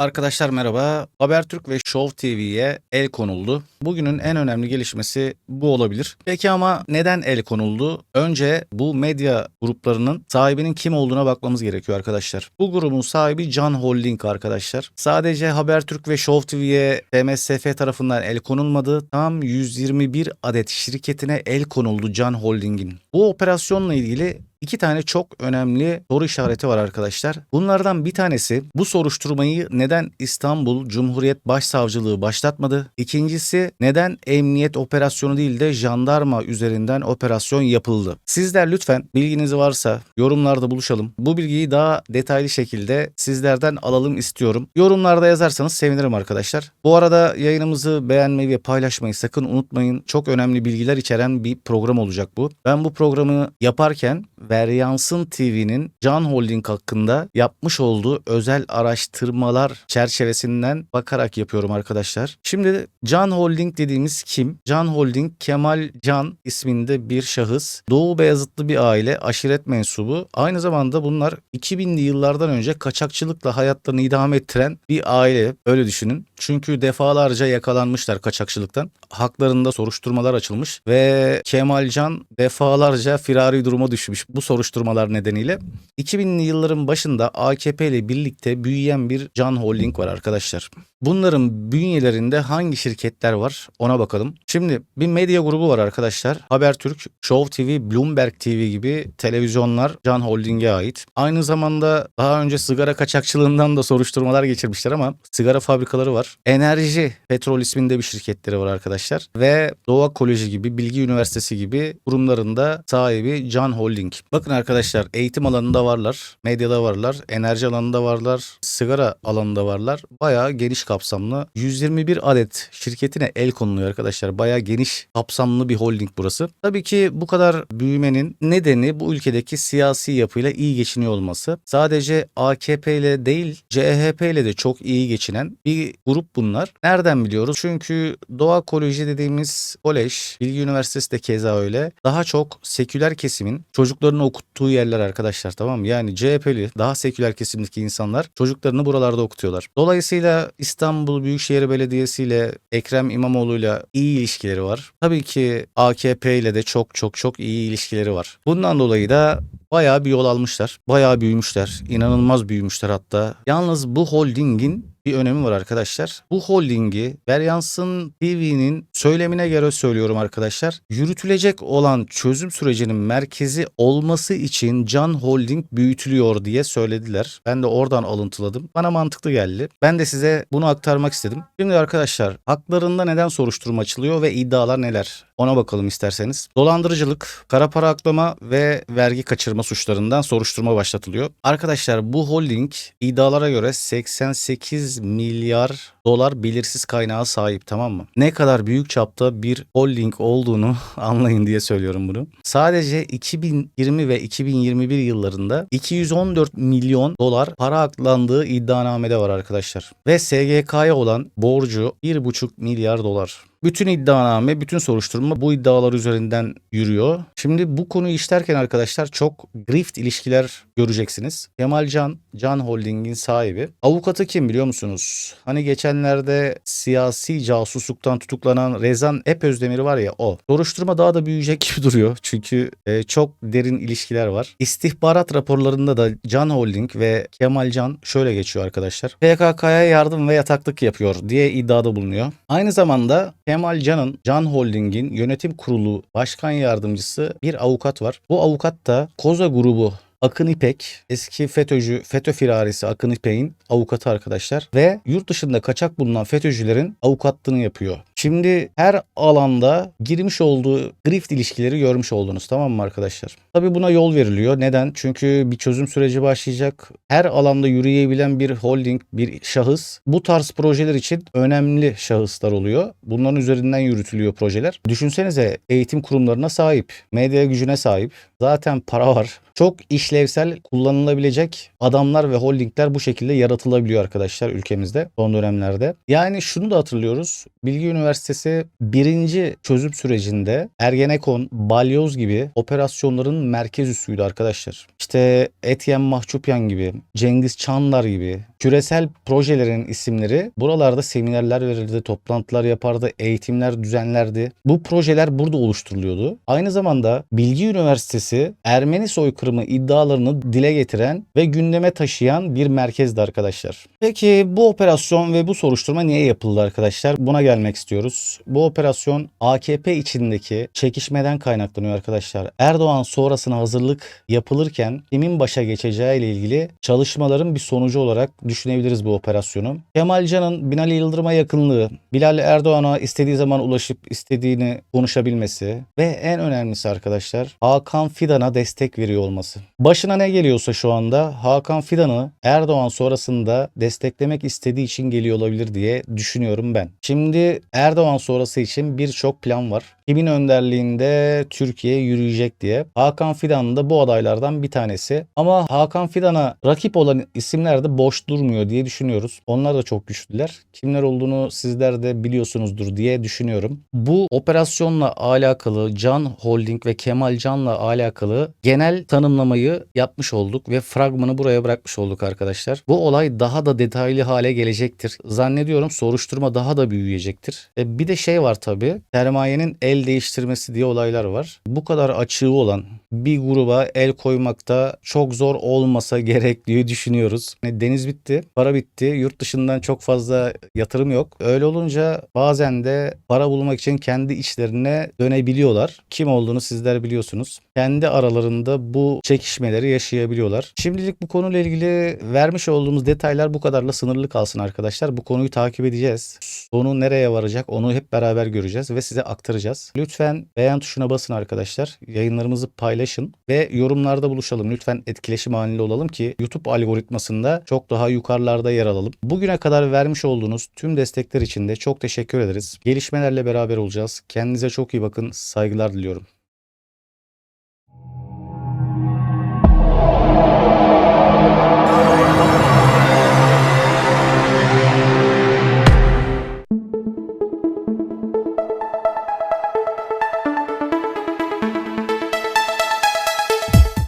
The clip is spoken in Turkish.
Arkadaşlar merhaba. Habertürk ve Show TV'ye el konuldu. Bugünün en önemli gelişmesi bu olabilir. Peki ama neden el konuldu? Önce bu medya gruplarının sahibinin kim olduğuna bakmamız gerekiyor arkadaşlar. Bu grubun sahibi Can Holding arkadaşlar. Sadece Habertürk ve Show TV'ye TMSF tarafından el konulmadı. Tam 121 adet şirketine el konuldu Can Holding'in. Bu operasyonla ilgili İki tane çok önemli soru işareti var arkadaşlar. Bunlardan bir tanesi bu soruşturmayı neden İstanbul Cumhuriyet Başsavcılığı başlatmadı? İkincisi neden emniyet operasyonu değil de jandarma üzerinden operasyon yapıldı? Sizler lütfen bilginiz varsa yorumlarda buluşalım. Bu bilgiyi daha detaylı şekilde sizlerden alalım istiyorum. Yorumlarda yazarsanız sevinirim arkadaşlar. Bu arada yayınımızı beğenmeyi ve paylaşmayı sakın unutmayın. Çok önemli bilgiler içeren bir program olacak bu. Ben bu programı yaparken Veryansın TV'nin Can Holding hakkında yapmış olduğu özel araştırmalar çerçevesinden bakarak yapıyorum arkadaşlar. Şimdi Can Holding dediğimiz kim? Can Holding Kemal Can isminde bir şahıs. Doğu Beyazıtlı bir aile, aşiret mensubu. Aynı zamanda bunlar 2000'li yıllardan önce kaçakçılıkla hayatlarını idame ettiren bir aile. Öyle düşünün. Çünkü defalarca yakalanmışlar kaçakçılıktan. Haklarında soruşturmalar açılmış ve Kemalcan defalarca firari duruma düşmüş bu soruşturmalar nedeniyle. 2000'li yılların başında AKP ile birlikte büyüyen bir Can Holding var arkadaşlar. Bunların bünyelerinde hangi şirketler var ona bakalım. Şimdi bir medya grubu var arkadaşlar. Habertürk, Show TV, Bloomberg TV gibi televizyonlar Can Holding'e ait. Aynı zamanda daha önce sigara kaçakçılığından da soruşturmalar geçirmişler ama sigara fabrikaları var. Enerji Petrol isminde bir şirketleri var arkadaşlar. Ve Doğa Koleji gibi, Bilgi Üniversitesi gibi kurumlarında sahibi Can Holding. Bakın arkadaşlar eğitim alanında varlar, medyada varlar, enerji alanında varlar, sigara alanında varlar. Bayağı geniş kapsamlı 121 adet şirketine el konuluyor arkadaşlar. Bayağı geniş kapsamlı bir holding burası. Tabii ki bu kadar büyümenin nedeni bu ülkedeki siyasi yapıyla iyi geçiniyor olması. Sadece AKP ile değil CHP ile de çok iyi geçinen bir grup bunlar. Nereden biliyoruz? Çünkü Doğa Koleji dediğimiz kolej, Bilgi Üniversitesi de keza öyle. Daha çok seküler kesimin çocuklarını okuttuğu yerler arkadaşlar tamam mı? Yani CHP'li daha seküler kesimdeki insanlar çocuklarını buralarda okutuyorlar. Dolayısıyla İstanbul Büyükşehir Belediyesi ile Ekrem İmamoğlu ile iyi ilişkileri var. Tabii ki AKP ile de çok çok çok iyi ilişkileri var. Bundan dolayı da bayağı bir yol almışlar. Bayağı büyümüşler. İnanılmaz büyümüşler hatta. Yalnız bu holdingin bir önemi var arkadaşlar. Bu holdingi Veryansın TV'nin söylemine göre söylüyorum arkadaşlar. Yürütülecek olan çözüm sürecinin merkezi olması için Can Holding büyütülüyor diye söylediler. Ben de oradan alıntıladım. Bana mantıklı geldi. Ben de size bunu aktarmak istedim. Şimdi arkadaşlar haklarında neden soruşturma açılıyor ve iddialar neler? Ona bakalım isterseniz. Dolandırıcılık, kara para aklama ve vergi kaçırma suçlarından soruşturma başlatılıyor. Arkadaşlar bu holding iddialara göre 88 milyar dolar belirsiz kaynağa sahip tamam mı? Ne kadar büyük çapta bir holding olduğunu anlayın diye söylüyorum bunu. Sadece 2020 ve 2021 yıllarında 214 milyon dolar para aklandığı iddianamede var arkadaşlar. Ve SGK'ya olan borcu 1,5 milyar dolar. Bütün iddianame, bütün soruşturma bu iddialar üzerinden yürüyor. Şimdi bu konuyu işlerken arkadaşlar çok grift ilişkiler göreceksiniz. Kemal Can, Can Holding'in sahibi. Avukatı kim biliyor musunuz? Hani geçenlerde siyasi casusluktan tutuklanan Rezan Epözdemir var ya o. Soruşturma daha da büyüyecek gibi duruyor. Çünkü e, çok derin ilişkiler var. İstihbarat raporlarında da Can Holding ve Kemal Can şöyle geçiyor arkadaşlar. PKK'ya yardım ve yataklık yapıyor diye iddiada bulunuyor. Aynı zamanda Kemal Can'ın Can Holding'in yönetim kurulu başkan yardımcısı bir avukat var. Bu avukat da Koza grubu Akın İpek, eski FETÖ'cü, FETÖ firarisi Akın İpek'in avukatı arkadaşlar ve yurt dışında kaçak bulunan FETÖ'cülerin avukatlığını yapıyor. Şimdi her alanda girmiş olduğu grift ilişkileri görmüş oldunuz tamam mı arkadaşlar? Tabii buna yol veriliyor. Neden? Çünkü bir çözüm süreci başlayacak. Her alanda yürüyebilen bir holding, bir şahıs bu tarz projeler için önemli şahıslar oluyor. Bunların üzerinden yürütülüyor projeler. Düşünsenize eğitim kurumlarına sahip, medya gücüne sahip. Zaten para var. Çok işlevsel kullanılabilecek adamlar ve holdingler bu şekilde yaratılabiliyor arkadaşlar ülkemizde son dönemlerde. Yani şunu da hatırlıyoruz. Bilgi Üniversitesi Üniversitesi birinci çözüm sürecinde Ergenekon, Balyoz gibi operasyonların merkez üssüydü arkadaşlar. İşte Etienne Mahçupyan gibi, Cengiz Çanlar gibi küresel projelerin isimleri buralarda seminerler verirdi, toplantılar yapardı, eğitimler düzenlerdi. Bu projeler burada oluşturuluyordu. Aynı zamanda Bilgi Üniversitesi Ermeni soykırımı iddialarını dile getiren ve gündeme taşıyan bir merkezdi arkadaşlar. Peki bu operasyon ve bu soruşturma niye yapıldı arkadaşlar? Buna gelmek istiyoruz. Bu operasyon AKP içindeki çekişmeden kaynaklanıyor arkadaşlar. Erdoğan sonrasına hazırlık yapılırken kimin başa geçeceği ile ilgili çalışmaların bir sonucu olarak düşünebiliriz bu operasyonu. Kemal Can'ın Binali Yıldırım'a yakınlığı, Bilal Erdoğan'a istediği zaman ulaşıp istediğini konuşabilmesi ve en önemlisi arkadaşlar Hakan Fidan'a destek veriyor olması. Başına ne geliyorsa şu anda Hakan Fidan'ı Erdoğan sonrasında desteklemek istediği için geliyor olabilir diye düşünüyorum ben. Şimdi Erdoğan sonrası için birçok plan var. Kimin önderliğinde Türkiye yürüyecek diye. Hakan Fidan da bu adaylardan bir tanesi. Ama Hakan Fidan'a rakip olan isimler de boş durmuyor diye düşünüyoruz. Onlar da çok güçlüler. Kimler olduğunu sizler de biliyorsunuzdur diye düşünüyorum. Bu operasyonla alakalı Can Holding ve Kemal Can'la alakalı genel tanımlamayı yapmış olduk ve fragmanı buraya bırakmış olduk arkadaşlar. Bu olay daha da detaylı hale gelecektir. Zannediyorum soruşturma daha da büyüyecektir. E bir de şey var tabii. Sermayenin el değiştirmesi diye olaylar var. Bu kadar açığı olan bir gruba el koymakta çok zor olmasa gerek diye düşünüyoruz. Yani deniz bitti, para bitti. Yurt dışından çok fazla yatırım yok. Öyle olunca bazen de para bulmak için kendi içlerine dönebiliyorlar. Kim olduğunu sizler biliyorsunuz. Kendi aralarında bu çekişmeleri yaşayabiliyorlar. Şimdilik bu konuyla ilgili vermiş olduğumuz detaylar bu kadarla sınırlı kalsın arkadaşlar. Bu konuyu takip edeceğiz. Sonu nereye varacak onu hep beraber göreceğiz ve size aktaracağız. Lütfen beğen tuşuna basın arkadaşlar. Yayınlarımızı paylaşın ve yorumlarda buluşalım. Lütfen etkileşim halinde olalım ki YouTube algoritmasında çok daha yukarılarda yer alalım. Bugüne kadar vermiş olduğunuz tüm destekler için de çok teşekkür ederiz. Gelişmelerle beraber olacağız. Kendinize çok iyi bakın. Saygılar diliyorum.